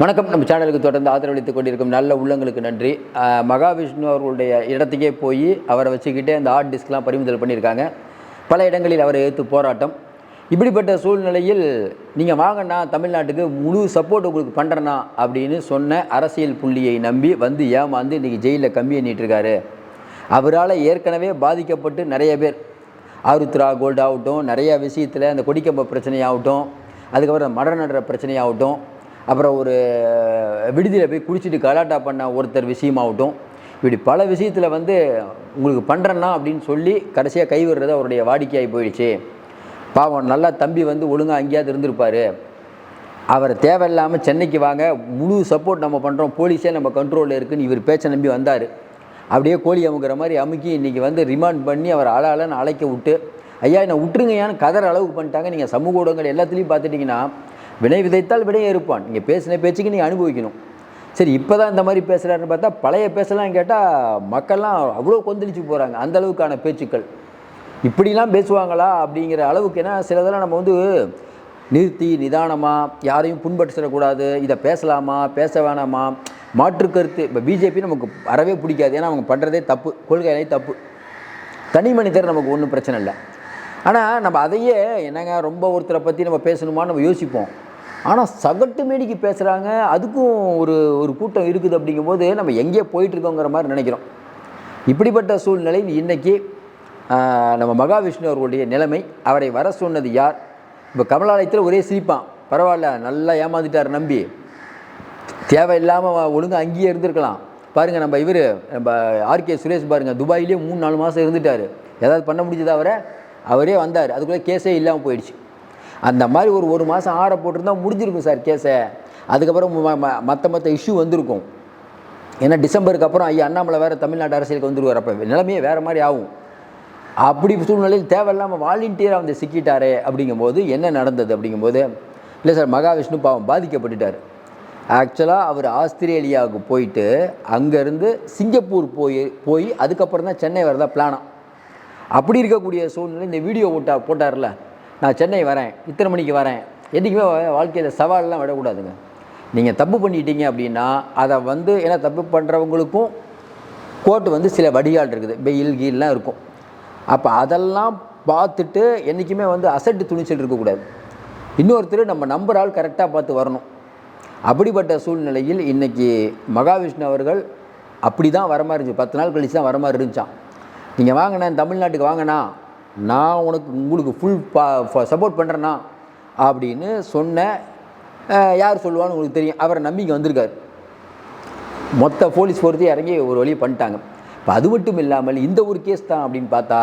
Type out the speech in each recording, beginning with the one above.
வணக்கம். நம்ம சேனலுக்கு தொடர்ந்து ஆதரவளித்துக் கொண்டிருக்கும் நல்ல உள்ளங்களுக்கு நன்றி. மகாவிஷ்ணு அவர்களுடைய இடத்துக்கே போய் அவரை வச்சுக்கிட்டே அந்த ஹார்ட் டிஸ்க்லாம் பறிமுதல் பண்ணியிருக்காங்க. பல இடங்களில் அவரை எதிர்த்து போராட்டம். இப்படிப்பட்ட சூழ்நிலையில் நீங்கள் வாங்கண்ணா தமிழ்நாட்டுக்கு முழு சப்போர்ட் உங்களுக்கு பண்ணுறேண்ணா அப்படின்னு சொன்ன அரசியல் புள்ளியை நம்பி வந்து ஏமாந்து இன்றைக்கி ஜெயிலில் கம்பி எண்ணிட்டுருக்காரு. அவரால் ஏற்கனவே பாதிக்கப்பட்டு நிறைய பேர். ஆருத்ரா கோல்டு ஆகட்டும் நிறையா விஷயத்தில் அந்த கொடிக்கம்ப பிரச்சனையாகட்டும் அதுக்கப்புறம் மட நடுற பிரச்சனையாகட்டும் அப்புறம் ஒரு விடுதியில் போய் குடிச்சிட்டு கலாட்டா பண்ண ஒருத்தர் விஷயமாகட்டும் இப்படி பல விஷயத்தில் வந்து உங்களுக்கு பண்ணுறேன்னா அப்படின்னு சொல்லி கடைசியாக கைவிடுறது அவருடைய வாடிக்கையாகி போயிடுச்சு. பாவம் நல்லா தம்பி வந்து ஒழுங்காக அங்கேயாவது இருந்திருப்பார். அவர் தேவையில்லாமல் சென்னைக்கு வாங்க முழு சப்போர்ட் நம்ம பண்ணுறோம் போலீஸே நம்ம கண்ட்ரோலில் இருக்குன்னு இவர் பேச்சை நம்பி வந்தார். அப்படியே கோழி அமுக்கிற மாதிரி அமுக்கி இன்றைக்கி வந்து ரிமாண்ட் பண்ணி அவர் அல அழைக்க விட்டு ஐயா என்னை விட்டுருங்கயான்னு கதற அளவுக்கு பண்ணிட்டாங்க. நீங்கள் சமூக ஊடகங்கள் எல்லாத்துலேயும் பார்த்துட்டிங்கன்னா வினை விதைத்தால் வினையை இருப்பான் நீங்கள் பேசின பேச்சுக்கு நீங்கள் அனுபவிக்கணும். சரி இப்போ தான் இந்த மாதிரி பேசுகிறாருன்னு பார்த்தா பழைய பேசலாம் கேட்டால் மக்கள்லாம் அவ்வளோ கொந்தளிச்சு போகிறாங்க அந்த அளவுக்கான பேச்சுக்கள். இப்படிலாம் பேசுவாங்களா அப்படிங்கிற அளவுக்கு ஏன்னா சிலதெல்லாம் நம்ம வந்து நிறுத்தி நிதானமாக யாரையும் புண்படுத்திடக்கூடாது இதை பேசலாமா பேச வேணாமா மாற்று கருத்து. இப்போ பிஜேபி நமக்கு அறவே பிடிக்காது. ஏன்னா அவங்க பண்ணுறதே தப்பு கொள்கையிலே தப்பு. தனி மனிதர் நமக்கு ஒன்றும் பிரச்சனை இல்லை. ஆனால் நம்ம அதையே என்னங்க ரொம்ப ஒருத்தரை பற்றி நம்ம பேசணுமான்னு நம்ம யோசிப்போம். ஆனால் சகட்டு மேடிக்கு பேசுகிறாங்க அதுக்கும் ஒரு ஒரு கூட்டம் இருக்குது அப்படிங்கும்போது நம்ம எங்கேயோ போயிட்டுருக்கோங்கிற மாதிரி நினைக்கிறோம். இப்படிப்பட்ட சூழ்நிலையில் இன்றைக்கி நம்ம மகாவிஷ்ணு அவர்களுடைய நிலைமை அவரை வர சொன்னது யார்? இப்போ கமலாலயத்தில் ஒரே சிரிப்பான். பரவாயில்ல நல்லா ஏமாந்துட்டார் நம்பி. தேவையில்லாமல் ஒழுங்காக அங்கேயே இருந்திருக்கலாம். பாருங்கள் நம்ம இவர் நம்ம ஆர்கே சுரேஷ் பாருங்கள் துபாயிலே மூணு நாலு மாதம் இருந்துட்டார். ஏதாவது பண்ண முடிஞ்சதா அவரை? அவரே வந்தார். அதுக்குள்ளே கேஸே இல்லாமல் போயிடுச்சு. அந்த மாதிரி ஒரு ஒரு மாதம் ஆற போட்டிருந்தா முடிஞ்சிருக்கும் சார் கேஸை. அதுக்கப்புறம் மற்ற மற்ற இஷ்யூ வந்திருக்கும். ஏன்னா டிசம்பருக்கு அப்புறம் ஐயா அண்ணாமலை வேறு தமிழ்நாட்டு அரசியலுக்கு வந்துருவார். அப்போ நிலைமையே வேறு மாதிரி ஆகும். அப்படி சூழ்நிலையில் தேவையில்லாமல் வாலண்டியராக வந்து சிக்கிட்டாரே அப்படிங்கும்போது என்ன நடந்தது அப்படிங்கும்போது இல்லை சார் மகாவிஷ்ணு பாவம் பாதிக்கப்பட்டுட்டார். ஆக்சுவலாக அவர் ஆஸ்திரேலியாவுக்கு போயிட்டு அங்கேருந்து சிங்கப்பூர் போய் போய் அதுக்கப்புறம் தான் சென்னை வரதா பிளானா அப்படி இருக்கக்கூடிய சூழ்நிலை இந்த வீடியோ போட்டா போட்டார்ல நான் சென்னை வரேன் இத்தனை மணிக்கு வரேன். என்றைக்குமே வாழ்க்கையில் சவால்லாம் விடக்கூடாதுங்க. நீங்கள் தப்பு பண்ணிட்டீங்க அப்படின்னா அதை வந்து ஏன்னா தப்பு பண்ணுறவங்களுக்கும் கோர்ட்டு வந்து சில வடிகால் இருக்குது. பெயில் கீல்லாம் இருக்கும். அப்போ அதெல்லாம் பார்த்துட்டு என்றைக்குமே வந்து அசட்டு துணிச்சல் இருக்கக்கூடாது. இன்னொருத்தர் நம்ம நம்பர் ஆள் கரெக்டாக பார்த்து வரணும். அப்படிப்பட்ட சூழ்நிலையில் இன்றைக்கி மகாவிஷ்ணு அவர்கள் அப்படி தான் வர மாதிரி இருந்துச்சு. பத்து நாள் கழிச்சு தான் வர மாதிரி இருந்துச்சான் நீங்கள் வாங்கினேன் தமிழ்நாட்டுக்கு வாங்கினா நான் உனக்கு உங்களுக்கு ஃபுல் பா சப்போர்ட் பண்ணுறேண்ணா அப்படின்னு சொன்ன யார் சொல்லுவான்னு உங்களுக்கு தெரியும். அவரை நம்பிக்கை வந்திருக்காரு. மொத்த போலீஸ் போகிறதே இறங்கி ஒரு வழி பண்ணிட்டாங்க. இப்போ அது மட்டும் இல்லாமல் இந்த ஒரு கேஸ் தான் அப்படின்னு பார்த்தா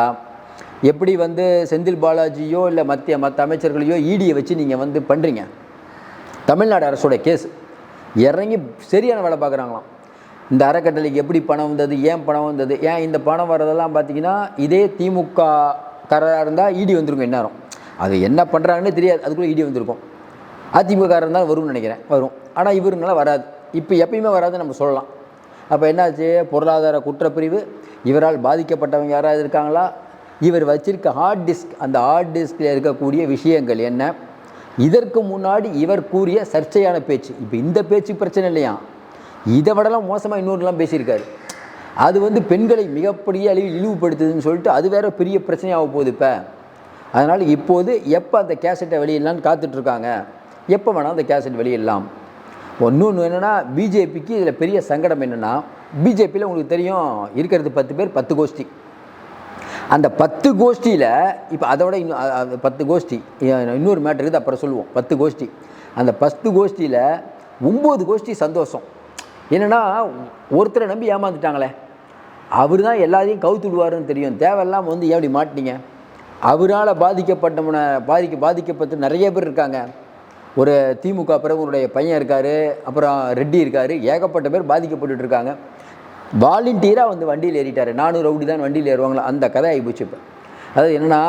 எப்படி வந்து செந்தில் பாலாஜியோ இல்லை மத்திய மற்ற அமைச்சர்களையோ ஈடியை வச்சு நீங்கள் வந்து பண்ணுறீங்க தமிழ்நாடு அரசோட கேஸ் இறங்கி சரியான வேலை பார்க்குறாங்களாம். இந்த அறக்கட்டளைக்கு எப்படி பணம் வந்தது ஏன் பணம் வந்தது ஏன் இந்த பணம் வர்றதெல்லாம் பார்த்தீங்கன்னா இதே திமுக காரராக இருந்தால் இடி வந்திருக்கும் இந்நேரம் அது என்ன பண்ணுறாங்கன்னு தெரியாது. அதுக்குள்ளே இடி வந்திருக்கும். அதிமுக காரர் இருந்தால் வரும்னு நினைக்கிறேன். வரும். ஆனால் இவருனால வராது. இப்போ எப்பயுமே வராதுன்னு நம்ம சொல்லலாம். அப்போ என்னாச்சு? பொருளாதார குற்றப்பிரிவு. இவரால் பாதிக்கப்பட்டவங்க யாராவது இருக்காங்களா? இவர் வச்சிருக்க ஹார்ட் டிஸ்க் அந்த ஹார்ட் டிஸ்கில் இருக்கக்கூடிய விஷயங்கள் என்ன? இதற்கு முன்னாடி இவர் கூறிய சர்ச்சையான பேச்சு. இப்போ இந்த பேச்சு பிரச்சனை இல்லையா? இதை விடலாம் மோசமாக இன்னொருலாம் பேசியிருக்காரு. அது வந்து பெண்களை மிகப்படிய அளவில் இழிவுபடுத்துதுன்னு சொல்லிட்டு அது வேற பெரிய பிரச்சனையாக போகுது இப்போ. அதனால் இப்போது எப்போ அந்த கேசட்டை வெளியிடலான்னு காத்துட்ருக்காங்க? எப்போ வேணால் அந்த கேசட் வெளியிடலாம். இன்னொன்று என்னென்னா பிஜேபிக்கு இதில் பெரிய சங்கடம் என்னென்னா பிஜேபியில் உங்களுக்கு தெரியும் இருக்கிறது பத்து பேர் பத்து கோஷ்டி. அந்த பத்து கோஷ்டியில் இப்போ அதை விட இன்னும் பத்து கோஷ்டி இன்னொரு மேட்ரு இருக்குது அப்புறம் சொல்லுவோம். பத்து கோஷ்டி. அந்த பத்து கோஷ்டியில் ஒம்பது கோஷ்டி சந்தோஷம். என்னென்னா ஒருத்தரை நம்பி ஏமாந்துட்டாங்களே. அவர் தான் எல்லாத்தையும் கவுத்து விடுவாருன்னு தெரியும். தேவையில்லாமல் வந்து ஏன் இப்படி மாட்டினீங்க? அவரால் பாதிக்கப்பட்டவனை பாதிக்க பாதிக்கப்பட்டு நிறைய பேர் இருக்காங்க. ஒரு திமுக பிரமுகருடைய பையன் இருக்கார் அப்புறம் ரெட்டி இருக்கார் ஏகப்பட்ட பேர் பாதிக்கப்பட்டுட்டு இருக்காங்க. வாலண்டியராக வந்து வண்டியில் ஏறிட்டார். நானூறு ரவுடி தான் வண்டியில் ஏறுவாங்களா? அந்த கதை ஆகிப்போச்சு இப்போ. அதாவது என்னென்னா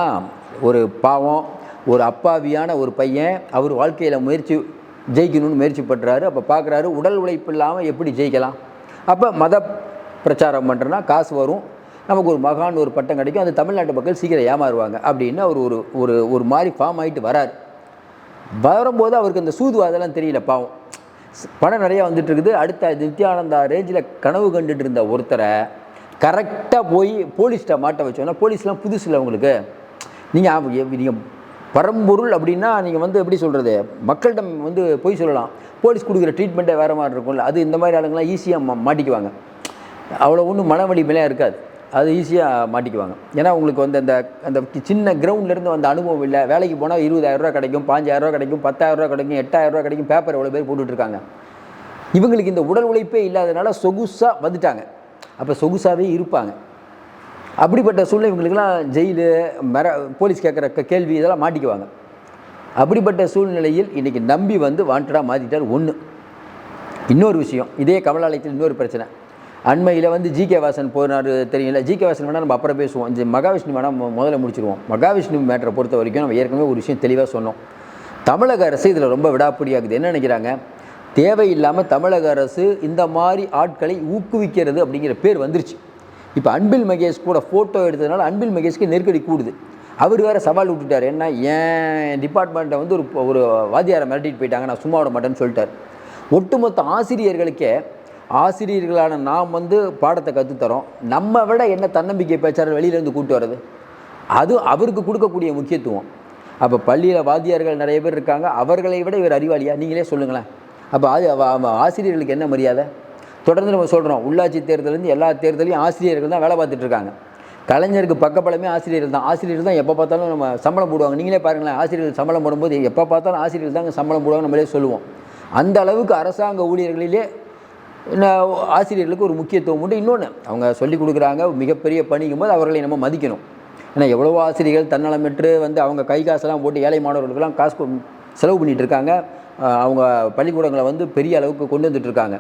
ஒரு பாவம் ஒரு அப்பாவியான ஒரு பையன் அவர் வாழ்க்கையில் முயற்சி ஜெயிக்கணும்னு முயற்சி பண்ணுறாரு அப்போ பார்க்குறாரு உடல் உழைப்பு இல்லாமல் எப்படி ஜெயிக்கலாம்? அப்போ மத பிரச்சாரம் பண்ணுறோன்னா காசு வரும். நமக்கு ஒரு மகான் ஒரு பட்டம் கிடைக்கும். அது தமிழ்நாட்டு மக்கள் சீக்கிரம் ஏமாறுவாங்க. அப்படின்னு அவர் ஒரு ஒரு ஒரு மாதிரி ஃபார்ம் ஆகிட்டு வரார். வரும்போது அவருக்கு அந்த சூது அதெல்லாம் தெரியல பாவம். ஸ்- பணம் நிறையா வந்துட்டு இருக்குது. அடுத்த நித்யானந்தா ரேஞ்சில் கனவு கண்டுட்டு இருந்த ஒருத்தரை கரெக்டாக போய் போலீஸ்கிட்ட மாட்ட வச்சோன்னா போலீஸ்லாம் புதுசு இல்லை உங்களுக்கு. நீங்கள் நீங்கள் பரம்பொருள் அப்படின்னா நீங்கள் வந்து எப்படி சொல்கிறது மக்களிடம் வந்து போய் சொல்லலாம். போலீஸ் கொடுக்குற ட்ரீட்மெண்ட்டே வேறு மாதிரி இருக்கும்ல. அது இந்த மாதிரி ஆளுங்களாம் ஈஸியாக மா மாட்டிக்குவாங்க. அவ்வளோ ஒன்றும் மன வலிமையெல்லாம் இருக்காது. அது ஈஸியாக மாட்டிக்குவாங்க. ஏன்னா உங்களுக்கு வந்து அந்த அந்த சின்ன கிரவுண்ட்லேருந்து வந்த அனுபவம் இல்லை. வேலைக்கு போனால் இருபதாயிரரூவா கிடைக்கும் பாஞ்சாயிரரூவா கிடைக்கும் பத்தாயிரரூவா கிடைக்கும் எட்டாயிரரூவா கிடைக்கும் பேப்பர் எவ்வளோ பேர் போட்டுட்டு இருக்காங்க இவங்களுக்கு இந்த உடல் உழைப்பே இல்லாதனால சொகுசாக வந்துட்டாங்க. அப்போ சொகுசாகவே இருப்பாங்க. அப்படிப்பட்ட சூழ்நிலை இவங்களுக்கெல்லாம் ஜெயிலு மர போலீஸ் கேட்குற க- கேள்வி இதெல்லாம் மாட்டிக்குவாங்க. அப்படிப்பட்ட சூழ்நிலையில் இன்றைக்கி நம்பி வந்து வாண்டடாக மாற்றிட்டார் ஒன்று இன்னொரு விஷயம் இதே கமலாலயத்தில் இன்னொரு பிரச்சனை. அண்மையில் வந்து ஜி கே வாசன் போனார் தெரியல ஜி கே வாசன் வேணால் நம்ம அப்புறம் பேசுவோம். இந்த மகாவிஷ்ணு வேணால் முதல்ல முடிச்சிருவோம். மகாவிஷ்ணு மேட்டரை பொறுத்த வரைக்கும் நம்ம ஏற்கனவே ஒரு விஷயம் தெளிவாக சொன்னோம். தமிழக அரசு இதில் ரொம்ப விடாப்பிடியாகுது. என்ன நினைக்கிறாங்க? தேவையில்லாமல் தமிழக அரசு இந்த மாதிரி ஆட்களை ஊக்குவிக்கிறது அப்படிங்கிற பேர் வந்துருச்சு. இப்போ அன்பில் மகேஷ் கூட ஃபோட்டோ எடுத்ததுனால அன்பில் மகேஷ்க்கு நெருக்கடி கூடுது. அவர் வேறு சவால் விட்டுட்டார். என்ன? ஏன் டிபார்ட்மெண்ட்டை வந்து ஒரு ஒரு வாத்தியாரை மிரட்டிட்டு போயிட்டாங்க. நான் சும்மா விட மாட்டேன்னு சொல்லிட்டார். ஒட்டுமொத்த ஆசிரியர்களுக்கே ஆசிரியர்களான நாம் வந்து பாடத்தை கற்றுத்தரோம் நம்ம விட என்ன தன்னம்பிக்கை பேச்சாளர் வெளியிலேருந்து கூப்பிட்டு வர்றது? அது அவருக்கு கொடுக்கக்கூடிய முக்கியத்துவம். அப்போ பள்ளியில் வாத்தியார்கள் நிறைய பேர் இருக்காங்க. அவர்களை விட இவர் அறிவாளியா? நீங்களே சொல்லுங்களேன். அப்போ அது ஆசிரியர்களுக்கு என்ன மரியாதை? தொடர்ந்து நம்ம சொல்கிறோம் உள்ளாட்சி தேர்தலேருந்து எல்லா தேர்தலையும் ஆசிரியர்கள் தான் வேலை பார்த்துட்டு இருக்காங்க. கலைஞருக்கு பக்கபலமே ஆசிரியர்கள் தான். ஆசிரியர்கள் தான் எப்போ பார்த்தாலும் நம்ம சம்பளம் போடுவாங்க. நீங்களே பாருங்களேன். ஆசிரியர்கள் சம்பளம் போடும்போது எப்போ பார்த்தாலும் ஆசிரியர்கள் தான் சம்பளம் போடுவாங்க நம்மளே சொல்லுவோம். அந்த அளவுக்கு அரசாங்க ஊழியர்களிலே ஆசிரியர்களுக்கு ஒரு முக்கியத்துவம் உண்டு. இன்னொன்று அவங்க சொல்லிக் கொடுக்குறாங்க மிகப்பெரிய பணிக்கும் போது அவர்களை நம்ம மதிக்கணும். ஏன்னா எவ்வளவோ ஆசிரியர்கள் தன்னலமிட்டு வந்து அவங்க கை காசெல்லாம் போட்டு ஏழை மாணவர்களுக்கெல்லாம் காசு செலவு பண்ணிகிட்டு இருக்காங்க. அவங்க பள்ளிக்கூடங்களை வந்து பெரிய அளவுக்கு கொண்டு வந்துட்டு இருக்காங்க.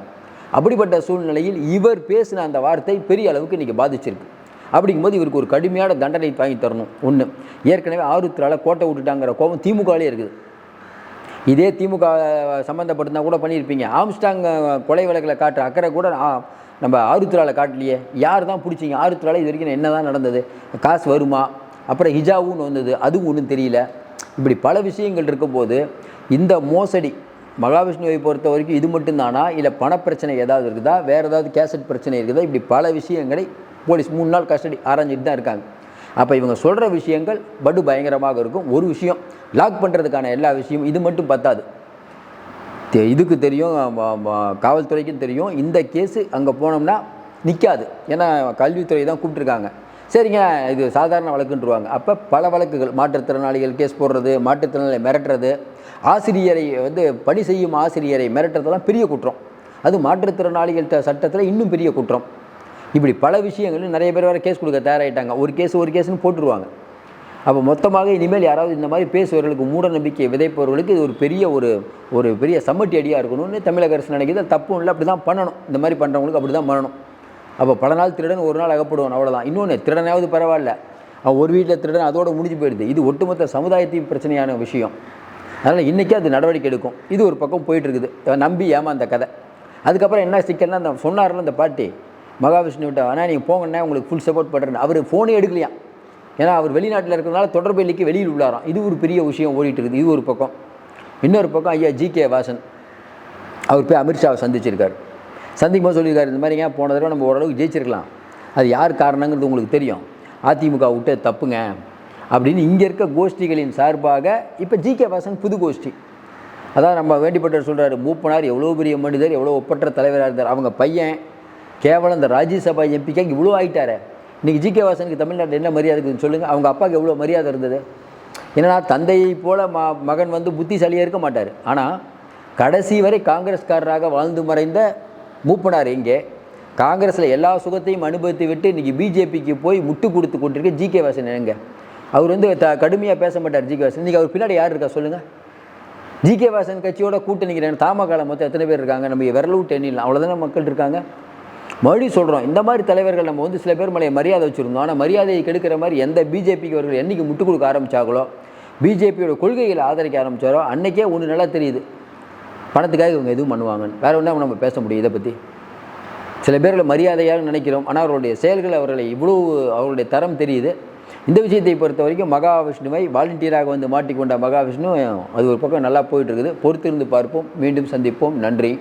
அப்படிப்பட்ட சூழ்நிலையில் இவர் பேசின அந்த வார்த்தை பெரிய அளவுக்கு இன்றைக்கி பாதிச்சிருக்கு. அப்படிங்கும்போது இவருக்கு ஒரு கடுமையான தண்டனை வாங்கி தரணும். ஒன்று ஏற்கனவே ஆருத்ரால கோட்டை விட்டுட்டாங்கிற கோபம் திமுகவிலே இருக்குது. இதே திமுக சம்மந்தப்பட்டிருந்தா கூட பண்ணியிருப்பீங்க. ஆம்ஸ்டாங் கொலை வழக்கில் காட்டுற அக்கறை கூட நம்ம ஆருத்ராவில் காட்டலையே. யார் தான் பிடிச்சிங்க? ஆருத்ராவில் இது வரைக்கும் என்ன தான் நடந்தது? காசு வருமா? அப்புறம் ஹிஜாவுன்னு வந்தது. அதுவும் ஒன்றும் தெரியல. இப்படி பல விஷயங்கள் இருக்கும்போது இந்த மோசடி மகாவிஷ்ணுவை பொறுத்த வரைக்கும் இது மட்டும்தானா? இல்லை பணப்பிரச்சனை ஏதாவது இருக்குதா? வேறு ஏதாவது கேசட் பிரச்சனை இருக்குதா? இப்படி பல விஷயங்களை போலீஸ் மூணு நாள் கஸ்டடி ஆராய்ஞ்சிட்டு தான் இருக்காங்க. அப்போ இவங்க சொல்கிற விஷயங்கள் படு பயங்கரமாக இருக்கும். ஒரு விஷயம் லாக் பண்ணுறதுக்கான எல்லா விஷயமும் இது மட்டும் பத்தாது. தெ- இதுக்கு தெரியும் காவல்துறைக்கும் தெரியும். இந்த கேஸு அங்கே போனோம்னா நிற்காது ஏன்னா கல்வித்துறை தான் கூப்பிட்ருக்காங்க சரிங்க இது சாதாரண வழக்குன்றுவாங்க. அப்போ பல வழக்குகள் மாற்றுத்திறனாளிகள் கேஸ் போடுறது மாற்றுத்திறனாளி மிரட்டுறது ஆசிரியரை வந்து பணி செய்யும் ஆசிரியரை மிரட்டுறதெல்லாம் பெரிய குற்றம். அது மாற்றுத்திறனாளிகள் சட்டத்தில் இன்னும் பெரிய குற்றம். இப்படி பல விஷயங்களும் நிறைய பேர் வேறு கேஸ் கொடுக்க தயாராகிட்டாங்க ஒரு கேஸ் ஒரு கேஸ்னு போட்டுருவாங்க. அப்போ மொத்தமாக இனிமேல் யாராவது இந்த மாதிரி பேசுபவர்களுக்கு மூட நம்பிக்கை விதைப்பவர்களுக்கு இது ஒரு பெரிய ஒரு ஒரு பெரிய சம்மட்டி அடியாக இருக்கணும்னு தமிழக அரசு நினைக்கிது. தப்பும் இல்லை அப்படி தான் பண்ணணும். இந்த மாதிரி பண்ணுறவங்களுக்கு அப்படி தான் பண்ணணும். அப்போ பல நாள் திருடன் ஒரு நாள் அகப்படுவான் அவ்வளோதான் இன்னொன்று திருடனாவது பரவாயில்ல. அவன் ஒரு வீட்டில் திருடன் அதோடு முடிஞ்சு போயிடுது. இது ஒட்டுமொத்த சமுதாயத்தையும் பிரச்சனையான விஷயம். அதனால் இன்றைக்கி அது நடவடிக்கை எடுக்கும். இது ஒரு பக்கம் போயிட்டுருக்குது நம்பி நம்பி ஏமாந்த கதை. அதுக்கப்புறம் என்ன சிக்கல்னா அந்த சொன்னார்ல அந்த பாட்டி மகாவிஷ்ணுவிட்ட ஆனால் நீங்கள் போங்கன்னா உங்களுக்கு ஃபுல் சப்போர்ட் பண்ணுறேன் அவர் ஃபோனே எடுக்கலையா ஏன்னா அவர் வெளிநாட்டில் இருக்கிறதுனால தொடர்பு இல்லைக்கு வெளியில் உள்ளாராம். இது ஒரு பெரிய விஷயம் ஓடிட்டு இருக்குது. இது ஒரு பக்கம். இன்னொரு பக்கம் ஐயா ஜி கே வாசன். அவர் போய் அமித்ஷாவை சந்திச்சிருக்கார். சந்திக்கும் போது சொல்லியிருக்காரு இந்த மாதிரிங்க போன தடவை நம்ம ஓரளவுக்கு ஜெயிச்சிருக்கலாம். அது யார் காரணங்கிறது உங்களுக்கு தெரியும். அதிமுக விட்டு தப்புங்க. அப்படின்னு இங்கே இருக்க கோஷ்டிகளின் சார்பாக இப்போ ஜி கே வாசன் புது கோஷ்டி. அதான் நம்ம வேண்டிப்பட்டவர் சொல்கிறாரு மூப்பனார் எவ்வளோ பெரிய மனிதர் எவ்வளோ ஒப்பற்ற தலைவராக இருந்தார். அவங்க பையன் கேவலம் இந்த ராஜ்யசபா எம்பிக்காக இவ்வளோ ஆகிட்டாரே இன்றைக்கி ஜி கே வாசனுக்கு தமிழ்நாட்டில் என்ன மரியாதை இருக்குதுன்னு சொல்லுங்கள் அவங்க அப்பாவுக்கு எவ்வளோ மரியாதை இருந்தது? ஏன்னா தந்தையை போல் ம மகன் வந்து புத்திசாலியாக இருக்க மாட்டார். ஆனால் கடைசி வரை காங்கிரஸ்காரராக வாழ்ந்து மறைந்த மூப்பனார் எங்கே? காங்கிரஸில் எல்லா சுகத்தையும் அனுபவித்து விட்டு இன்றைக்கி பிஜேபிக்கு போய் முட்டு கொடுத்து கொண்டிருக்க ஜி கே வாசன் எங்க? அவர் வந்து த கடுமையாக பேச மாட்டார் ஜி கே வாசன் இன்றைக்கி அவர் பின்னாடி யார் இருக்கா சொல்லுங்கள் ஜி கே வாசன் கட்சியோட கூட்டணிக்கிறேன் தாமகால மொத்தம் எத்தனை பேர் இருக்காங்க? நம்ம விரல் விட்டு எண்ணிடலாம். அவ்வளோதானே மக்கள் இருக்காங்க? மறுபடியும் சொல்கிறோம் இந்த மாதிரி தலைவர்கள் நம்ம வந்து சில பேர் மேலே மரியாதை வச்சுருந்தோம். ஆனால் மரியாதையை கெடுக்கிற மாதிரி எந்த பிஜேபிக்கு அவர்கள் என்றைக்கு முட்டு கொடுக்க ஆரம்பிச்சாங்களோ பிஜேபியோட கொள்கைகளை ஆதரிக்க ஆரம்பித்தாரோ அன்னைக்கே ஒன்று நல்லா தெரியுது. பணத்துக்காக இவங்க எதுவும் பண்ணுவாங்கன்னு. வேறு ஒன்றும் நம்ம பேச முடியும் இதை பற்றி சில பேர்களை மரியாதையாக நினைக்கிறோம். ஆனால் அவருடைய செயல்கள் அவர்களை இவ்வளோ அவர்களுடைய தரம் தெரியுது. இந்த விஷயத்தை பொறுத்த வரைக்கும் மகாவிஷ்ணுவை வாலண்டியராக வந்து மாட்டிக்கொண்ட மகாவிஷ்ணு அது ஒரு பக்கம் நல்லா போயிட்டுருக்குது பொறுத்திருந்து பார்ப்போம். மீண்டும் சந்திப்போம். நன்றி.